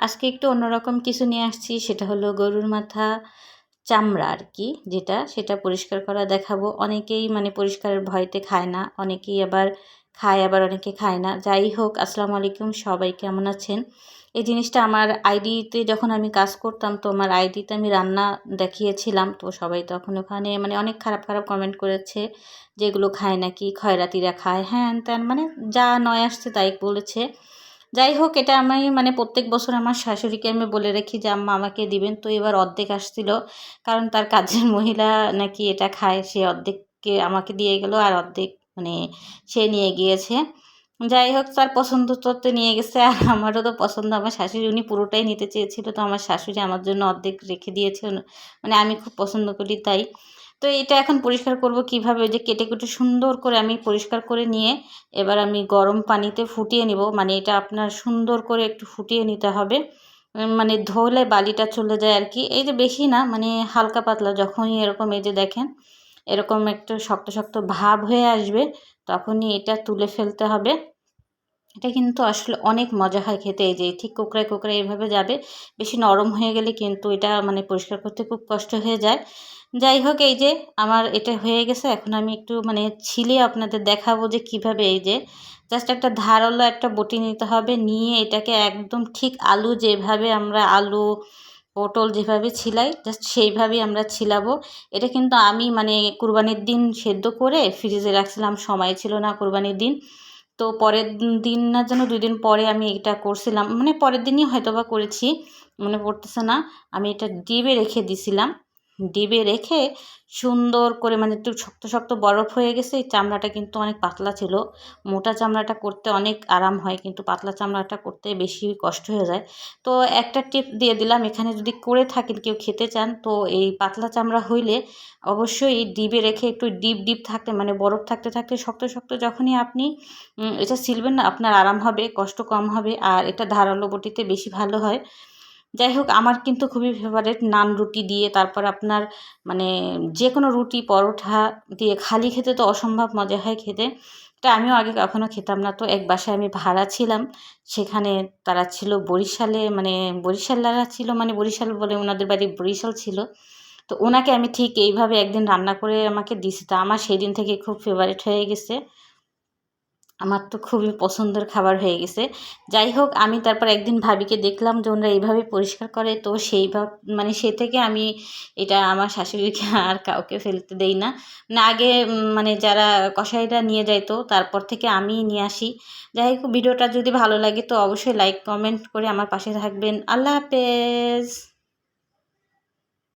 আজকে একটু অন্যরকম কিছু নিয়ে আসছি, সেটা হলো গরুর মাথা চামড়া আর কি যেটা সেটা পরিষ্কার করা দেখাবো। অনেকেই মানে পরিষ্কারের ভয়তে খায় না, অনেকেই আবার খায়, আবার অনেকে খায় না। যাই হোক, আসসালামু আলাইকুম, সবাই কেমন আছেন? এই জিনিসটা আমার আইডিতে যখন আমি কাজ করতাম, তো আমার আইডিতে আমি রান্না দেখিয়েছিলাম, তো সবাই তখন ওখানে মানে অনেক খারাপ খারাপ কমেন্ট করেছে যেগুলো খায় নাকি খয়রাতিরা খায়। হ্যাঁ তেন মানে যা নয় আসছে তাই বলেছে। যাই হোক, এটা আমি মানে প্রত্যেক বছর আমার শাশুড়িকে আমি বলে রেখি যে, আম্মা আমাকে দিবেন। তো এবার অর্ধেক আসছিল, কারণ তার কাজের মহিলা নাকি এটা খায়, সে অর্ধেককে আমাকে দিয়ে গেল আর অর্ধেক মানে সে নিয়ে গিয়েছে। যাই হোক, তার পছন্দ তো নিয়ে গেছে, আর আমারও তো পছন্দ। আমার শাশুড়ি, উনি পুরোটাই নিতে চেয়েছিল, তো আমার শাশুড়ি আমার জন্য অর্ধেক রেখে দিয়েছে। মানে আমি খুব পছন্দ করি তাই। তো এটা এখন পরিষ্কার করব কীভাবে? যে কেটে কেটে সুন্দর করে আমি পরিষ্কার করে নিয়ে এবার আমি গরম পানিতে ফুটিয়ে নিব। মানে এটা আপনার সুন্দর করে একটু ফুটিয়ে নিতে হবে। মানে ধোলে বালিটা চলে যায় আর কি। এই যে বেশি না মানে হালকা পাতলা, যখনই এরকম এই যে দেখেন, এরকম একটু শক্ত শক্ত ভাব হয়ে আসবে, তখনই এটা তুলে ফেলতে হবে। এটা কিন্তু আসলে অনেক মজা হয় খেতে। এই যে ঠিক কোকড়ায় কোকড়ায় এইভাবে যাবে। বেশি নরম হয়ে গেলে কিন্তু এটা মানে পরিষ্কার করতে খুব কষ্ট হয়ে যায়। যাই হোক, এই যে আমার এটা হয়ে গেছে। এখন আমি একটু মানে ছিলে আপনাদের দেখাবো যে কীভাবে এই যে জাস্ট একটা ধারালো একটা বটি নিতে হবে। নিয়ে এটাকে একদম ঠিক আলু যেভাবে আমরা আলু, পটল যেভাবে ছিলাই জাস্ট সেইভাবেই আমরা ছিলাবো। এটা কিন্তু আমি মানে কুরবানির দিন সেদ্ধ করে ফ্রিজে রাখছিলাম, সময় ছিল না কুরবানির দিন। তো পরের দিন না যেন দুই দিন পরে আমি এটা করছিলাম। মানে পরের দিনই হয়তো বা করেছি, মনে পড়তেছে না। আমি এটা ডিবে রেখে দিছিলাম। ডিবে রেখে সুন্দর করে মানে একটু শক্ত শক্ত বরফ হয়ে গেছে, এই চামড়াটা কিন্তু অনেক পাতলা ছিল। মোটা চামড়াটা করতে অনেক আরাম হয়, কিন্তু পাতলা চামড়াটা করতে বেশি কষ্ট হয়ে যায়। তো একটা টিপ দিয়ে দিলাম, এখানে যদি করে থাকেন, কেউ খেতে চান, তো এই পাতলা চামড়া হইলে অবশ্যই ডিবে রেখে একটু ডিপ ডিপ থাকতে মানে বরফ থাকতে থাকতে শক্ত শক্ত যখনই আপনি এটা সিলবেন না, আপনার আরাম হবে, কষ্ট কম হবে, আর এটা ধারালো বটিতে বেশি ভালো হয়। যাই হোক, আমার কিন্তু খুবই ফেভারেট নান রুটি দিয়ে তারপর আপনার মানে যে কোনো রুটি, পরোঠা দিয়ে খালি খেতে তো অসম্ভব মজা হয় খেতে। এটা আমিও আগে কখনো খেতাম না। তো এক বাসায় আমি ভাড়া ছিলাম। সেখানে তারা ছিল বরিশালে মানে বরিশালারা ছিল মানে বরিশাল বলে ওনাদের বাড়ি বরিশাল ছিল। তো ওনাকে আমি ঠিক এইভাবে একদিন রান্না করে আমাকে দিছি। তা আমার সেই দিন থেকে খুব ফেভারিট হয়ে গেছে। আমার তো খুবই পছন্দের খাবার হয়ে গেছে। যাই হোক, আমি তারপর একদিন ভাবিকে দেখলাম যে ওনারা এইভাবে পরিষ্কার করে, তো সেইভাবে মানে সে থেকে আমি এটা আমার শাশুড়িকে আর কাউকে ফেলতে দেই না। না, আগে মানে যারা কষাইরা নিয়ে যাইতো, তারপর থেকে আমি নিয়ে আসি। যাই হোক, ভিডিওটা যদি ভালো লাগে তো অবশ্যই লাইক কমেন্ট করে আমার পাশে থাকবেন। আল্লাহ হাফেজ!